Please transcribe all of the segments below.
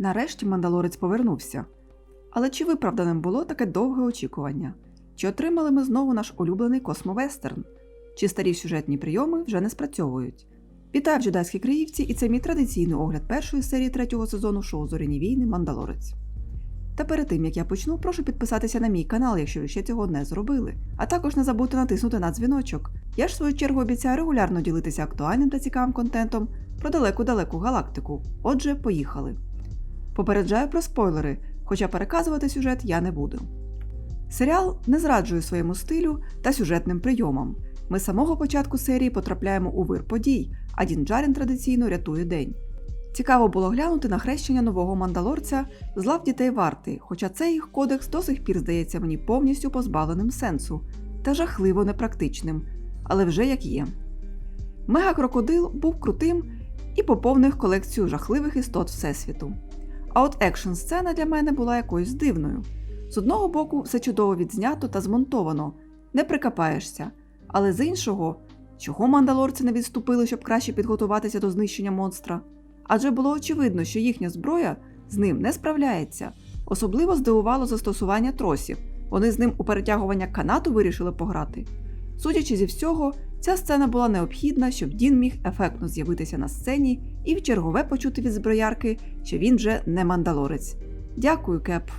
Нарешті мандалорець повернувся. Але чи виправданим було таке довге очікування? Чи отримали ми знову наш улюблений космовестерн? Чи старі сюжетні прийоми вже не спрацьовують? Вітаю в джедайські криївці, і це мій традиційний огляд першої серії третього сезону шоу Зоряні війни Мандалорець. Та перед тим як я почну, прошу підписатися на мій канал, якщо ви ще цього не зробили. А також не забудьте натиснути на дзвіночок. Я ж в свою чергу обіцяю регулярно ділитися актуальним та цікавим контентом про далеку-далеку галактику. Отже, поїхали. Попереджаю про спойлери, хоча переказувати сюжет я не буду. Серіал не зраджує своєму стилю та сюжетним прийомам. Ми з самого початку серії потрапляємо у вир подій, а Дін Джарін традиційно рятує день. Цікаво було глянути на хрещення нового мандалорця з лав дітей варти, хоча цей їх кодекс до сих пір здається мені повністю позбавленим сенсу та жахливо непрактичним, але вже як є. Мега-крокодил був крутим і поповнив колекцію жахливих істот Всесвіту. А от екшн сцена для мене була якоюсь дивною. З одного боку, все чудово відзнято та змонтовано, не прикапаєшся, але з іншого, чого мандалорці не відступили, щоб краще підготуватися до знищення монстра? Адже було очевидно, що їхня зброя з ним не справляється. Особливо здивувало застосування тросів. Вони з ним у перетягування канату вирішили пограти. Судячи зі всього, ця сцена була необхідна, щоб Дін міг ефектно з'явитися на сцені і в чергове почути від зброярки, що він вже не мандалорець. Дякую, Кеп.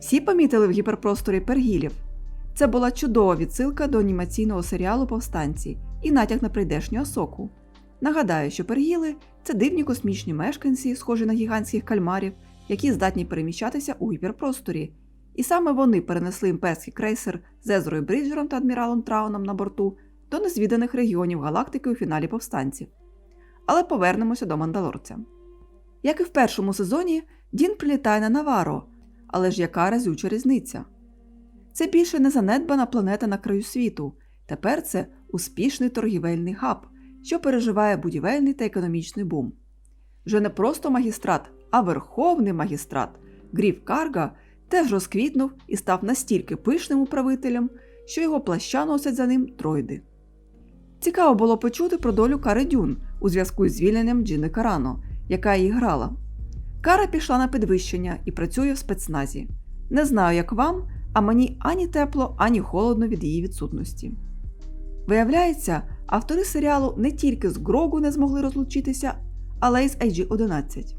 Всі помітили в гіперпросторі пергілів. Це була чудова відсилка до анімаційного серіалу Повстанці і натяк на прийдешню осоку. Нагадаю, що пергіли це дивні космічні мешканці, схожі на гігантських кальмарів, які здатні переміщатися у гіперпросторі. І саме вони перенесли імперський крейсер з Езрою Бріджером та адміралом Трауном на борту до незвіданих регіонів галактики у фіналі повстанців. Але повернемося до мандалорця. Як і в першому сезоні, Дін прилітає на Наваро, але ж яка разюча різниця? Це більше не занедбана планета на краю світу. Тепер це успішний торгівельний хаб, що переживає будівельний та економічний бум. Вже не просто магістрат, а верховний магістрат Гріф Карга теж розквітнув і став настільки пишним управителем, що його плаща носять за ним тройди. Цікаво було почути про долю Кари Дюн у зв'язку із звільненням Джини Карано, яка її грала. Кара пішла на підвищення і працює в спецназі. Не знаю, як вам, а мені ані тепло, ані холодно від її відсутності. Виявляється, автори серіалу не тільки з Грогу не змогли розлучитися, але й з IG-11.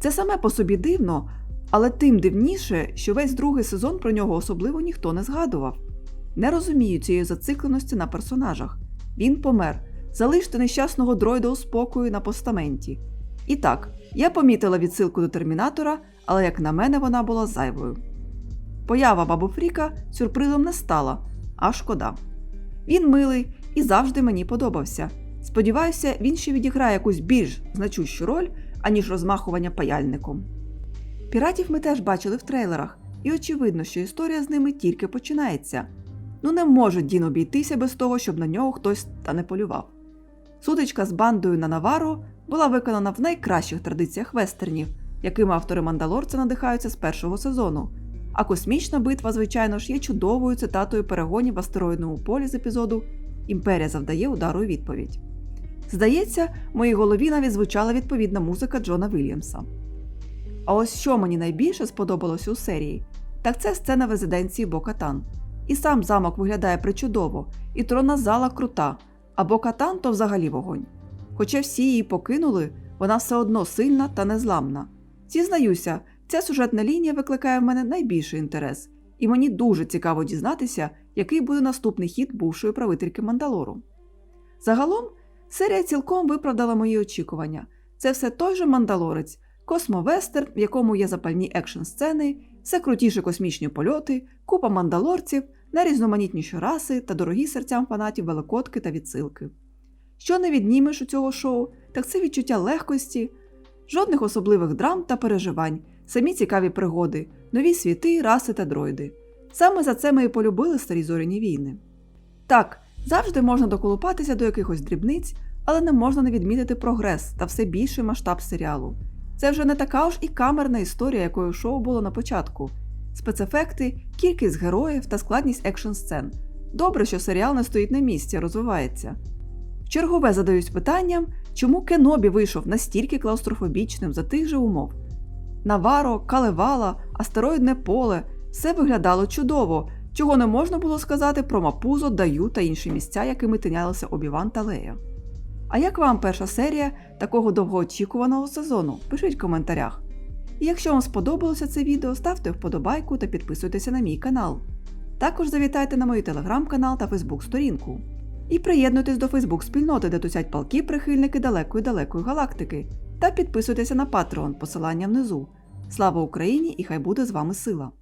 Це саме по собі дивно, але тим дивніше, що весь другий сезон про нього особливо ніхто не згадував. Не розумію цієї зацикленості на персонажах. Він помер. Залиште нещасного дроїда у спокою на постаменті. І так, я помітила відсилку до термінатора, але як на мене вона була зайвою. Поява бабу Фріка сюрпризом не стала, а шкода. Він милий і завжди мені подобався. Сподіваюся, він ще відіграє якусь більш значущу роль, аніж розмахування паяльником. Піратів ми теж бачили в трейлерах, і очевидно, що історія з ними тільки починається. Ну не може Дін обійтися без того, щоб на нього хтось та не полював. Сутичка з бандою на Наваро була виконана в найкращих традиціях вестернів, якими автори Мандалорця надихаються з першого сезону. А космічна битва, звичайно ж, є чудовою цитатою перегонів в астероїдному полі з епізоду Імперія завдає удару у відповідь. Здається, в моїй голові навіть звучала відповідна музика Джона Вільямса. А ось що мені найбільше сподобалося у серії, так це сцена в резиденції Бокатан. І сам замок виглядає причудово, і тронна зала крута, а Бокатан то взагалі вогонь. Хоча всі її покинули, вона все одно сильна та незламна. Зізнаюся, ця сюжетна лінія викликає в мене найбільший інтерес, і мені дуже цікаво дізнатися, який буде наступний хід бувшої правительки Мандалору. Загалом, серія цілком виправдала мої очікування. Це все той же мандалорець, космовестерн, в якому є запальні екшн сцени, все крутіші космічні польоти, купа мандалорців, найрізноманітніші раси та дорогі серцям фанатів великодки та відсилки. Що не віднімеш у цього шоу, так це відчуття легкості, жодних особливих драм та переживань, самі цікаві пригоди, нові світи, раси та дроїди. Саме за це ми і полюбили старі зоряні війни. Так, завжди можна доколупатися до якихось дрібниць, але не можна не відмітити прогрес та все більший масштаб серіалу. Це вже не така ж і камерна історія, якою шоу було на початку. Спецефекти, кількість героїв та складність екшн сцен. Добре, що серіал не стоїть на місці, розвивається. Чергове задаюсь питанням, чому Кенобі вийшов настільки клаустрофобічним за тих же умов. Наваро, Калевала, астероїдне поле все виглядало чудово, чого не можна було сказати про Мапузо, Даю та інші місця, якими тинялися Обіван та Лея. А як вам перша серія такого довгоочікуваного сезону? Пишіть в коментарях. І якщо вам сподобалося це відео, ставте вподобайку та підписуйтеся на мій канал. Також завітайте на мій телеграм-канал та фейсбук-сторінку. І приєднуйтесь до Фейсбук-спільноти, де тусять палки прихильники далекої далекої галактики. Та підписуйтеся на Patreon, посилання внизу. Слава Україні і хай буде з вами сила!